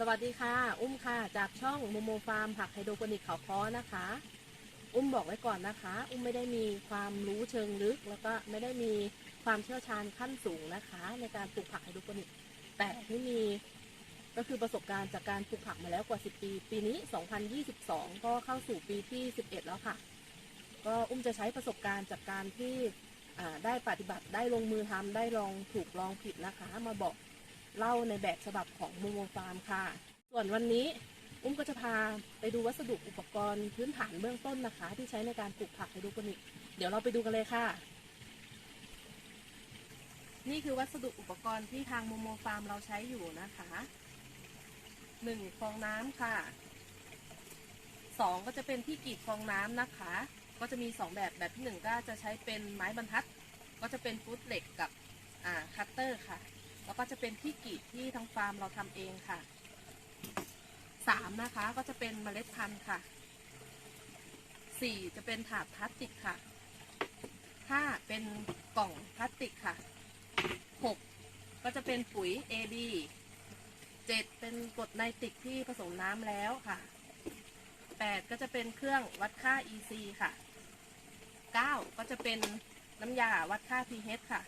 สวัสดีค่ะ อุ้มค่ะ จากช่องโมโมฟาร์มผักไฮโดรโปนิกเขาค้อนะคะ อุ้มบอกไว้ก่อนนะคะ อุ้มไม่ได้มีความรู้เชิงลึก แล้วก็ไม่ได้มีความเชี่ยวชาญขั้นสูงนะคะ ในการปลูกผักไฮโดรโปนิก แต่ที่มีก็คือประสบการณ์จากการปลูกผักมาแล้วกว่า 10 ปี ปีนี้ 2022 ก็เข้าสู่ปีที่ 11 แล้วค่ะ ก็อุ้มจะใช้ประสบการณ์จากการที่ได้ปฏิบัติได้ลงมือทำได้ลองถูกลองผิดนะคะ มาบอก เล่าในแบบฉบับของโมโมฟาร์มค่ะ ส่วนวันนี้อุ้มก็จะพาไปดูวัสดุอุปกรณ์พื้นฐานเบื้องต้นนะคะ ที่ใช้ในการปลูกผักไฮโดรโปนิก เดี๋ยวเราไปดูกันเลยค่ะ นี่คือวัสดุอุปกรณ์ที่ทางโมโมฟาร์มเราใช้อยู่นะคะหนึ่งฟองน้ำค่ะสองก็จะเป็นที่กรีดฟองน้ำนะคะ ก็จะมีสองแบบแบบที่หนึ่งก็จะใช้เป็นไม้บรรทัด ก็จะเป็นฟุตเหล็กกับคัตเตอร์ค่ะ แล้วก็จะเป็นที่กรีดที่ทางฟาร์มเราทำเองค่ะสามนะคะก็จะเป็นเมล็ดพันธุ์ค่ะสี่จะเป็นถาดพลาสติกค่ะห้าเป็นกล่องพลาสติกค่ะหกก็จะเป็นปุ๋ย AB เจ็ดเป็นกรดไนติกที่ผสมน้ำแล้วค่ะแปดก็จะเป็นเครื่องวัดค่า EC ค่ะเก้าก็จะเป็นน้ำยาวัดค่า pH ค่ะ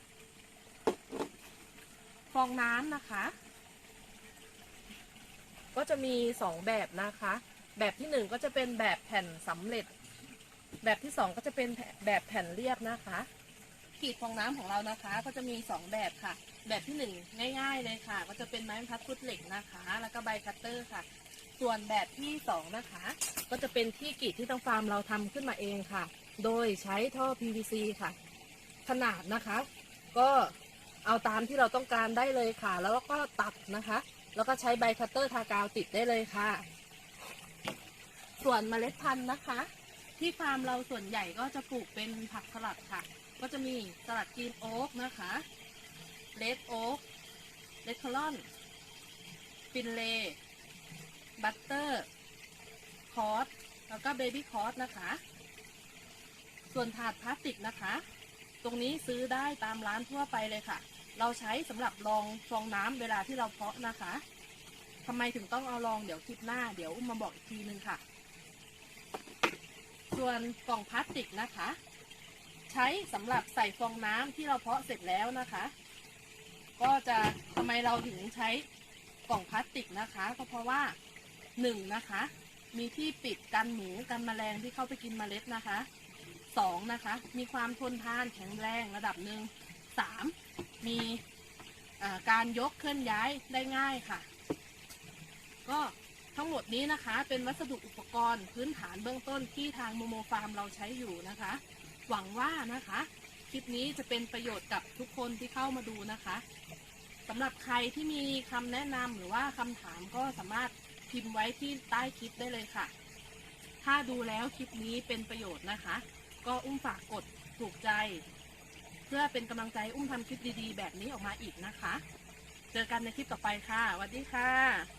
องน้ำนะคะ ก็จะมีสองแบบนะคะ แบบที่หนึ่งก็จะเป็นแบบแผ่นสำเร็จ แบบที่สองก็จะเป็นแบบแผ่นเรียบนะคะ ขีดฟองน้ำของเรานะคะ ก็จะมีสองแบบค่ะ แบบที่หนึ่งง่าย ๆ เลยค่ะ ก็จะเป็นไม้บรรทัดฟุตเหล็กนะคะ แล้วก็ใบคัตเตอร์ค่ะ ส่วนแบบที่สองนะคะ ก็จะเป็นที่กรีดที่ทางฟาร์มเราทำขึ้นมาเองค่ะ โดยใช้ท่อ PVC ค่ะ ขนาดนะคะ ก็ เอาตามที่เราต้องการได้เลยค่ะ แล้วก็ตัดนะคะ แล้วก็ใช้ใบคัตเตอร์ทากาวติดได้เลยค่ะ ส่วนเมล็ดพันธุ์นะคะ ที่ฟาร์มเราส่วนใหญ่ก็จะปลูกเป็นผักสลัดค่ะ ก็จะมีสลัดกรีนโอ๊กนะคะเลดโอ๊กเลดคอลอนฟินเลบัตเตอร์คอสแล้วก็เบบี้คอสนะคะ ส่วนถาดพลาสติกนะคะ ตรงนี้ซื้อได้ตามร้านทั่วไปเลยค่ะ เราใช้สำหรับรองฟองน้ำเวลาที่เราเพาะนะคะทำไมถึงต้องเอารองเดี๋ยวคลิปหน้าเดี๋ยวอุ้มมาบอกอีกทีนึงค่ะ ส่วนกล่องพลาสติกนะคะ ใช้สำหรับใส่ฟองน้ำที่เราเพาะเสร็จแล้วนะคะ ก็จะทำไมเราถึงใช้กล่องพลาสติกนะคะ ก็เพราะว่าหนึ่งนะคะ มีที่ปิดกันหมูกันแมลงที่เข้าไปกินเมล็ดนะคะสองนะคะ มีความทนทานแข็งแรงระดับหนึ่ง สามมีการยกเคลื่อนย้ายได้ง่ายค่ะ ก็ทั้งหมดนี้นะคะเป็นวัสดุอุปกรณ์พื้นฐานเบื้องต้นที่ทางโมโมฟาร์มเราใช้อยู่นะคะ หวังว่านะคะคลิปนี้จะเป็นประโยชน์กับทุกคนที่เข้ามาดูนะคะสำหรับใครที่มีคำแนะนำหรือว่าคำถามก็สามารถพิมพ์ไว้ที่ใต้คลิปได้เลยค่ะ ถ้าดูแล้วคลิปนี้เป็นประโยชน์นะคะ ก็อุ้มฝากกดถูกใจ เพื่อเป็นกำลังใจอุ้มทำคลิปดีๆ แบบนี้ออกมาอีกนะคะ เจอกันในคลิปต่อไปค่ะสวัสดีค่ะ